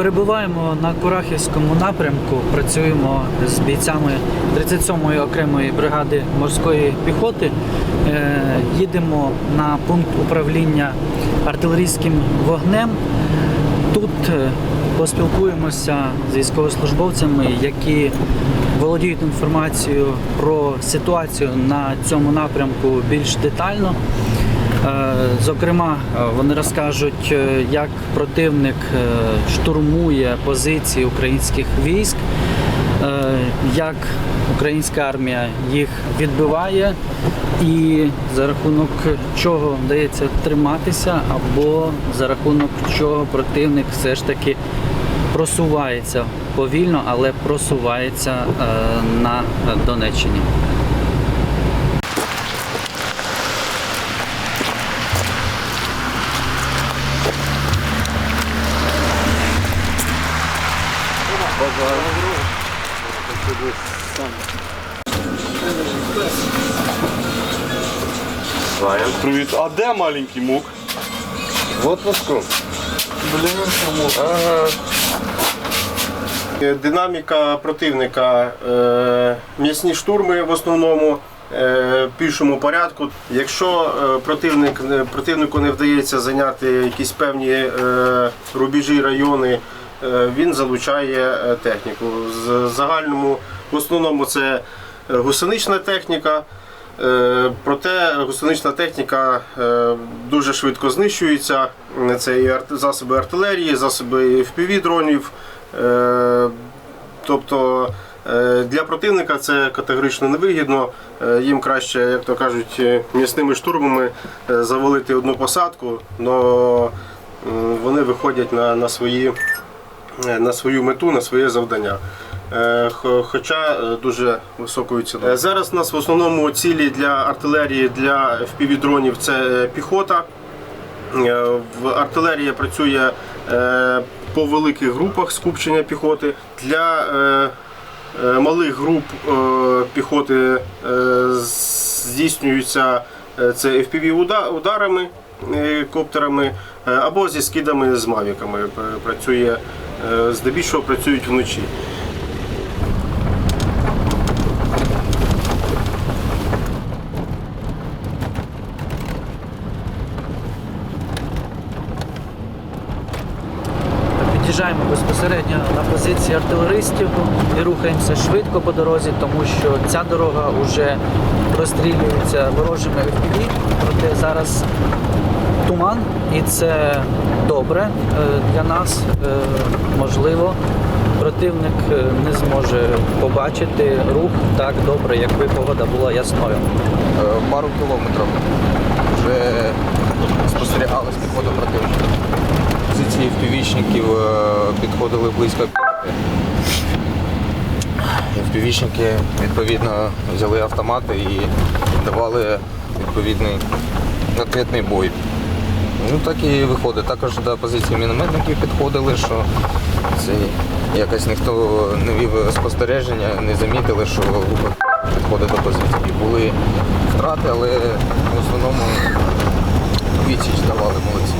Перебуваємо на Курахівському напрямку. Працюємо з бійцями 37-ї окремої бригади морської піхоти. Е, Їдемо на пункт управління артилерійським вогнем. Тут е, поспілкуємося з військовослужбовцями, які володіють інформацією про ситуацію на цьому напрямку більш детально. Е, Зокрема, е, вони розкажуть, е, як противник штурмує позиції українських військ, як українська армія їх відбиває, і за рахунок чого вдається триматися, або за рахунок чого противник все ж таки просувається повільно, але просувається на Донеччині. Привіт. А де маленький мук? В отпуску. Блін, мук. Е, Динаміка противника. е, М'ясні штурми в основному. е, В пішому порядку. Якщо е, противник, противнику не вдається зайняти якісь певні рубежі, райони, він залучає е, техніку. З загальному, в основному це е, гусенична техніка. Е, Проте гусенична техніка е, дуже швидко знищується. Це і засоби артилерії, засоби FPV-дронів. Е, Тобто е, для противника це категорично невигідно. Е, Їм краще, як то кажуть, е, м'ясними штурмами е, завалити одну посадку, але вони виходять на, на, свої, е, на свою мету, на своє завдання. Е, Хоча е, дуже високою ціною. Е, Зараз у нас в основному цілі для артилерії, для FPV-дронів це е, піхота. Е, В артилерія працює е, по великих групах скупчення піхоти. Для е, е, малих груп е, піхоти е, здійснюються е, це FPV уда- ударами, е, коптерами е, або зі скидами з мавіками. Працює е, здебільшого працюють вночі. Під'їжджаємо безпосередньо на позиції артилеристів і рухаємося швидко по дорозі, тому що ця дорога вже розстрілюється ворожими FPV, проте зараз туман, і це добре е, для нас. Е, Можливо, противник е, не зможе побачити рух так добре, якби погода була ясною. Пару кілометрів вже спостерігалось підходу противника. Позиції впівічників підходили близько. Впівічники відповідно взяли автомати і давали відповідний ракетний бой. Ну так і виходить. Також до позиції мінометників підходили, що це якось ніхто не вів спостереження, не замітили, що група підходить до позиції. Були втрати, але в основному відсіч давали молодці.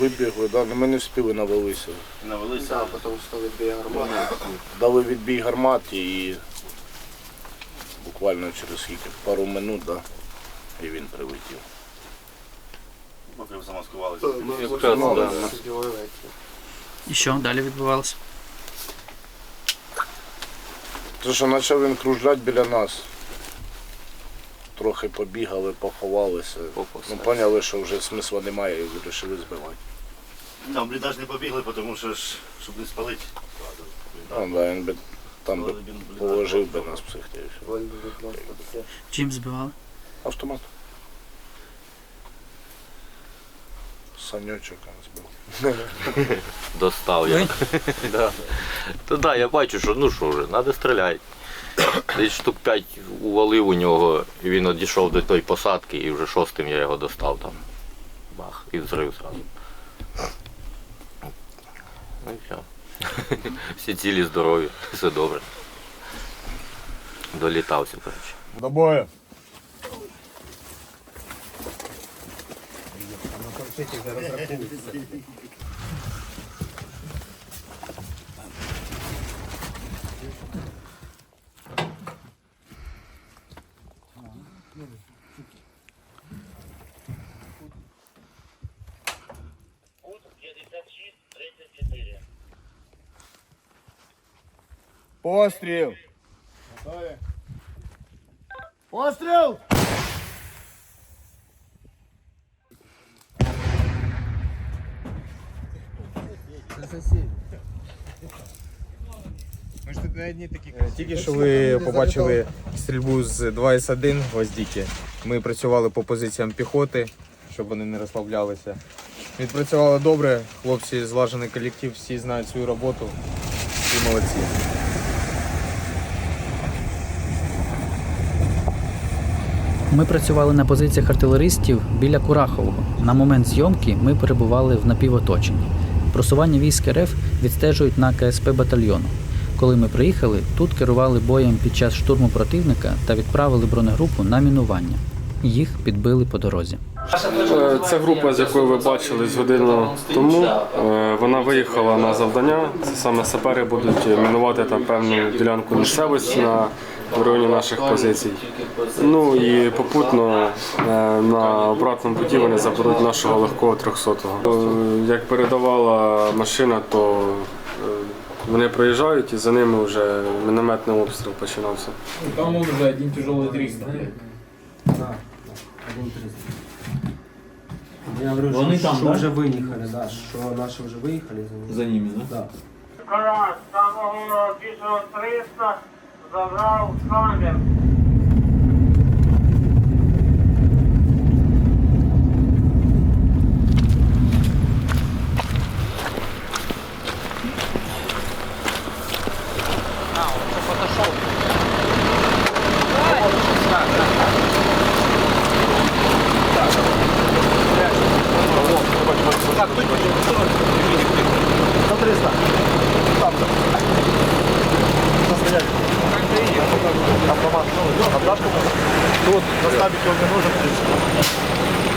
Вибігли, да, ну ми не встигли навелися. Навелися. Так, потім стали біля гармати. Дали відбій гармати і буквально через скільки, пару минут, да, і він прилетів. Поки замаскувалися. І що далі відбувалося? Те, що почав він кружляти біля нас. Трохи побігали, поховалися. Ну, поняли, що вже смисла немає і вирішили збивати. Там бліндаж не побігли, тому що ж, щоб не спалити. Ну, да, він би там би положив би нас все. Чим збивали? Автомат. Санючок збив. Достав я. да. Та да, я бачу, що ну що вже, треба стріляти. Десь штук 5 увалив у нього, і він одійшов до тої посадки, і вже шостим я його достав там. Бах, і взрив зразу. Ну і все. Всі цілі здорові, все добре. Долітався, коротше. До бою. цих вже розрахуються. Постріл! Постріл! Тільки що ви побачили стрільбу з 2С1 гвоздіки. Ми працювали по позиціям піхоти, щоб вони не розслаблялися. Відпрацювали добре, хлопці злажений колектив, всі знають свою роботу. Всі молодці. Ми працювали на позиціях артилеристів біля Курахового. На момент зйомки ми перебували в напівоточенні. Просування військ РФ відстежують на КСП батальйону. Коли ми приїхали, тут керували боєм під час штурму противника та відправили бронегрупу на мінування. Їх підбили по дорозі. Це група, з якою ви бачили з годину тому. Е, Вона виїхала на завдання. Це саме сапери будуть мінувати там певну ділянку місцевості на районі наших позицій. Ну і попутно е, на обратному путі вони заберуть нашого легкого 300-го. Е, Як передавала машина, то вони проїжджають і за ними вже мінометний обстріл починався. Там уже один тяжелый 300. Я говорю, Вони що, там, що да? вже виїхали, да, що наші вже виїхали за ними. За ними, да? Да. Карась, самого більшого 300 забрав Так, тут 300. Там же. Состояние. Автомат. Отдашь кому-то? Тут. Заставить его не нужен, в принципе.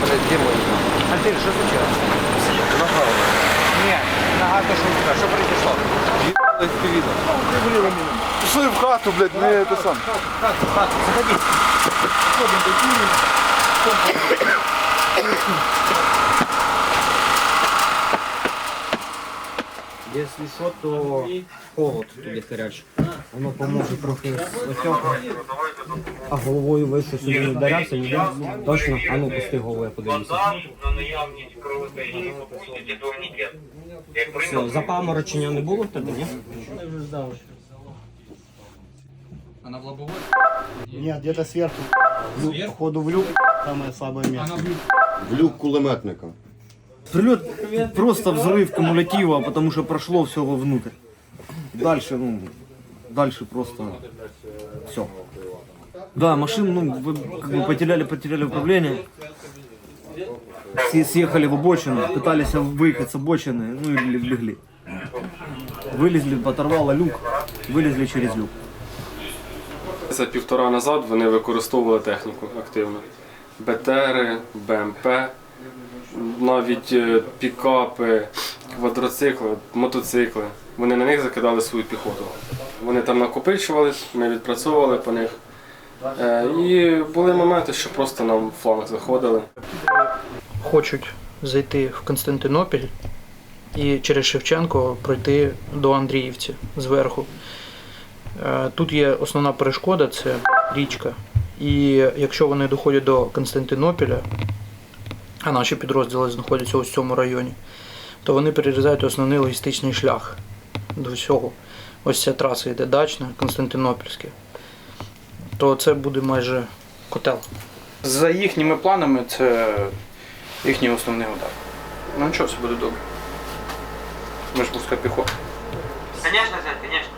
Блядь, где мой? Альтель, что случилось? Нога. Не, нога то шутка. Что произошло? Ебать, ты видно. Пішли в хату, блядь, не это сам. Так, так, заходи. Заходим, блядь, Якщо що, то холод туди гарячий. Воно поможе трохи осьоку. А головою вище сюди не вдарявся, ніде. Точно, а ну пусти голову, я подивлюся. За наявність кровотечі попустите турнікет. Як Все, запаморочення не було в тебе, ні? Она в лобовой? Ні, где-то сверху. Люк, походу в люк, самое слабое место. В люк кулеметника. Прилет просто взрыв кумулятива, потому что прошло все вовнутрь. Дальше, ну, дальше просто все. Да, машину, ну, вы как бы потеряли, потеряли управление. Все съехали в обочину, пытались выехать с обочины, ну и лег- легли. Вылезли, оторвало люк, вылезли через люк. За півтора назад вони використовували техніку активно. БТРи, БМП, навіть е, пікапи, квадроцикли, мотоцикли. Вони на них закидали свою піхоту. Вони там накопичувались, ми відпрацьовували по них. Е, І були моменти, що просто нам в фланг заходили. хочуть зайти в Константинопіль і через Шевченко пройти до Андріївці зверху. Е, Тут є основна перешкода це річка. І якщо вони доходять до Константинопіля, а наші підрозділи знаходяться в цьому районі, то вони перерізають основний логістичний шлях до всього. Ось ця траса йде дачна, Константинопільське. То це буде майже котел. За їхніми планами це їхній основний удар. Ну нічого, все буде добре. Ми ж пуска піхота. Звісно, звісно.